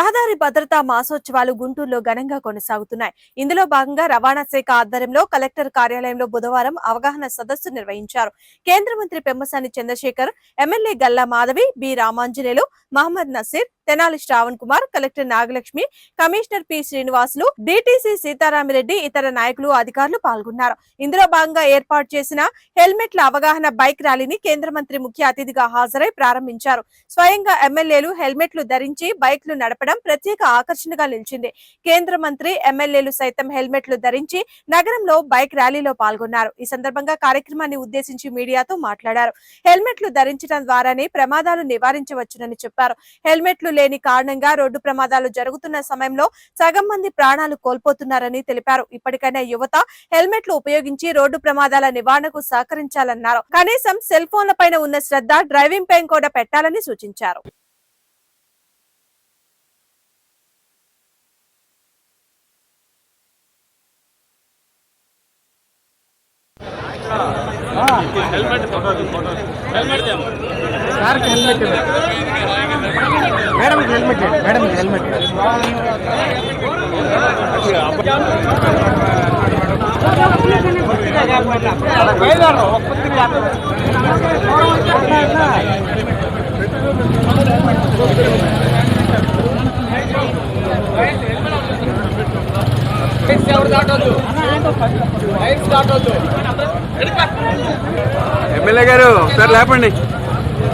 రహదారి భద్రతా మాసోత్సవాలు గుంటూరులో ఘనంగా కొనసాగుతున్నాయి. ఇందులో భాగంగా రవాణా శాఖ ఆధ్వర్యంలో కలెక్టర్ కార్యాలయంలో బుధవారం అవగాహన సదస్సు నిర్వహించారు. కేంద్ర మంత్రి Pemmasani Chandrasekhar MLA Galla Madhavi B Ramanjaneyulu Mohammed Naseer Tenali Shravan Kumar collector Nagalakshmi commissioner P. Srinivasulu DTC Seetharamireddy ఇతర నాయకులు అధికారులు పాల్గొన్నారు. ఇందులో భాగంగా ఏర్పాటు చేసిన హెల్మెట్ల అవగాహన బైక్ ర్యాలీని కేంద్ర మంత్రి ముఖ్య అతిథిగా హాజరై ప్రారంభించారు. స్వయంగా ఎమ్మెల్యేలు హెల్మెట్లు ధరించి బైక్లు నడపడం ప్రత్యేక ఆకర్షణగా నిలిచింది. కేంద్ర మంత్రి ఎమ్మెల్యేలు సైతం హెల్మెట్లు ధరించి నగరంలో బైక్ ర్యాలీలో పాల్గొన్నారు. ఈ సందర్భంగా కార్యక్రమాన్ని ఉద్దేశించి మీడియాతో మాట్లాడారు. హెల్మెట్లు ధరించడం ద్వారానే ప్రమాదాలు నివారించవచ్చునని చెప్పారు. హెల్మెట్లు లేని కారణంగా రోడ్డు ప్రమాదాలు జరుగుతున్న సమయంలో సగం మంది ప్రాణాలు కోల్పోతున్నారని తెలిపారు. ఇప్పటికైనా యువత హెల్మెట్లు ఉపయోగించి రోడ్డు ప్రమాదాల నివారణకు సహకరించాలన్నారు. కనీసం సెల్ ఫోన్ల పైన ఉన్న శ్రద్ధ డ్రైవింగ్ పైన కూడా పెట్టాలని సూచించారు. సార్కి helmet madam helmet madam helmet MLA గారు ఒకసారి లేపండి.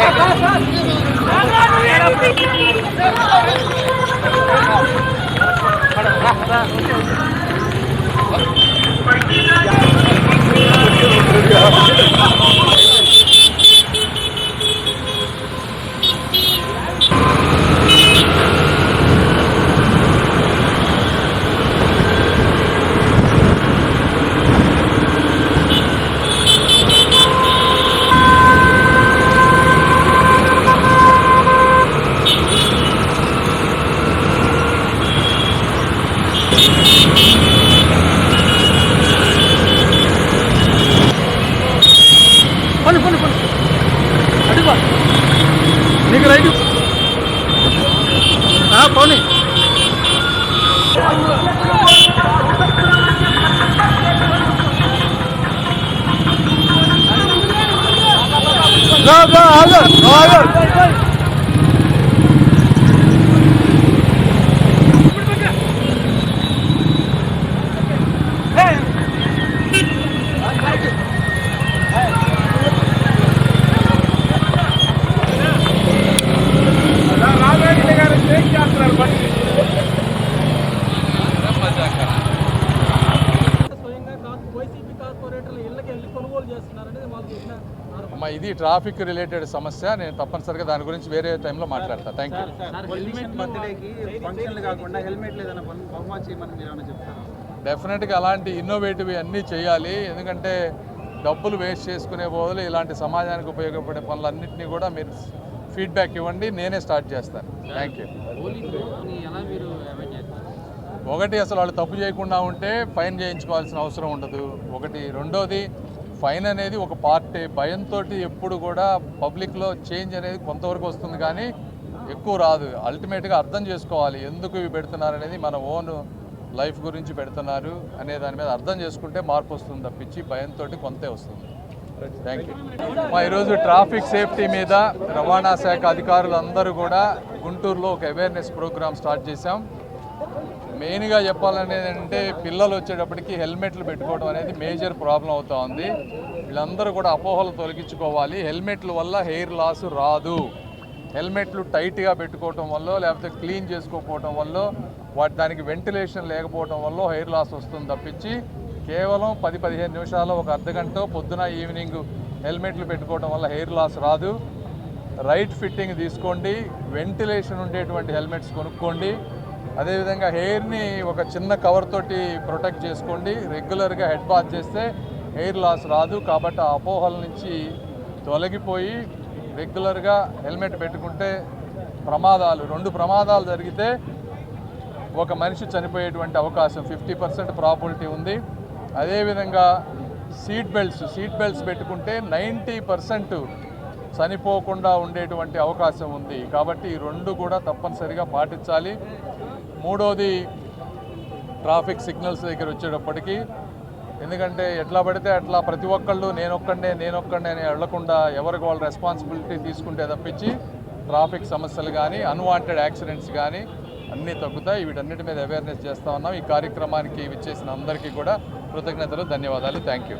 Yeah. పోనీ ఆగు ఆగు స్వయంగా ఇది ట్రాఫిక్ రిలేటెడ్ సమస్య. నేను తప్పనిసరిగా దాని గురించి వేరే టైంలో మాట్లాడతా. థ్యాంక్ యూ డెఫినెట్గా అలాంటి ఇన్నోవేటివ్ అన్నీ చేయాలి. ఎందుకంటే డబ్బులు వేస్ట్ చేసుకునే బదులు ఇలాంటి సమాజానికి ఉపయోగపడే పనులన్నింటినీ కూడా మీరు ఫీడ్బ్యాక్ ఇవ్వండి. నేనే స్టార్ట్ చేస్తాను. థ్యాంక్ యూ ఎలా మీరు అవాయిడ్ చేస్తారు? ఒకటి అసలు వాళ్ళు తప్పు చేయకుండా ఉంటే ఫైన్ చేయించుకోవాల్సిన అవసరం ఉండదు. ఒకటి. రెండోది ఫైన్ అనేది ఒక పార్టీ. భయంతో ఎప్పుడు కూడా పబ్లిక్లో చేంజ్ అనేది కొంతవరకు వస్తుంది కానీ ఎక్కువ రాదు. అల్టిమేట్గా అర్థం చేసుకోవాలి. ఎందుకు ఇవి పెడుతున్నారు అనేది మన ఓన్ లైఫ్ గురించి పెడుతున్నారు అనే దాని మీద అర్థం చేసుకుంటే మార్పు వస్తుంది తప్పించి భయంతో కొంతే వస్తుంది. థ్యాంక్ యూ మా ఈరోజు ట్రాఫిక్ సేఫ్టీ మీద రవాణా శాఖ అధికారులందరూ కూడా గుంటూరులో ఒక అవేర్నెస్ ప్రోగ్రామ్ స్టార్ట్ చేశాం. మెయిన్గా చెప్పాలనేది అంటే పిల్లలు వచ్చేటప్పటికి హెల్మెట్లు పెట్టుకోవడం అనేది మేజర్ ప్రాబ్లం అవుతూ ఉంది. వీళ్ళందరూ కూడా అపోహలు తొలగించుకోవాలి. హెల్మెట్ల వల్ల హెయిర్ లాస్ రాదు. హెల్మెట్లు టైట్గా పెట్టుకోవటం వల్ల లేకపోతే క్లీన్ చేసుకోకపోవటం వల్ల వాటి దానికి వెంటిలేషన్ లేకపోవటం వల్ల హెయిర్ లాస్ వస్తుంది తప్పించి కేవలం పది పదిహేను నిమిషాలు ఒక అర్ధ గంట పొద్దున ఈవినింగ్ హెల్మెట్లు పెట్టుకోవడం వల్ల హెయిర్ లాస్ రాదు. రైట్ ఫిట్టింగ్ తీసుకోండి. వెంటిలేషన్ ఉండేటువంటి హెల్మెట్స్ కొనుక్కోండి. అదేవిధంగా హెయిర్ని ఒక చిన్న కవర్ తోటి ప్రొటెక్ట్ చేసుకోండి. రెగ్యులర్గా హెడ్ బాత్ చేస్తే హెయిర్ లాస్ రాదు. కాబట్టి ఆ అపోహల నుంచి తొలగిపోయి రెగ్యులర్గా హెల్మెట్ పెట్టుకుంటే ప్రమాదాలు రెండు ప్రమాదాలు జరిగితే ఒక మనిషి చనిపోయేటువంటి అవకాశం ఫిఫ్టీ పర్సెంట్ ప్రాబిలిటీ ఉంది. అదేవిధంగా సీట్ బెల్ట్స్ సీట్ బెల్ట్స్ పెట్టుకుంటే నైంటీ పర్సెంట్ చనిపోకుండా ఉండేటువంటి అవకాశం ఉంది. కాబట్టి ఈ రెండు కూడా తప్పనిసరిగా పాటించాలి. మూడోది ట్రాఫిక్ సిగ్నల్స్ దగ్గర వచ్చేటప్పటికి. ఎందుకంటే ఎట్లా పడితే అట్లా ప్రతి ఒక్కళ్ళు నేనొక్కడే నేనొక్కడే అని వెళ్ళకుండా ఎవరికి వాళ్ళ రెస్పాన్సిబిలిటీ తీసుకుంటే తప్పించి ట్రాఫిక్ సమస్యలు కానీ అన్వాంటెడ్ యాక్సిడెంట్స్ కానీ అన్నీ తగ్గుతాయి. వీటన్నిటి మీద అవేర్నెస్ చేస్తా ఉన్నాం. ఈ కార్యక్రమానికి విచ్చేసిన అందరికీ కూడా కృతజ్ఞతలు ధన్యవాదాలు. Thank you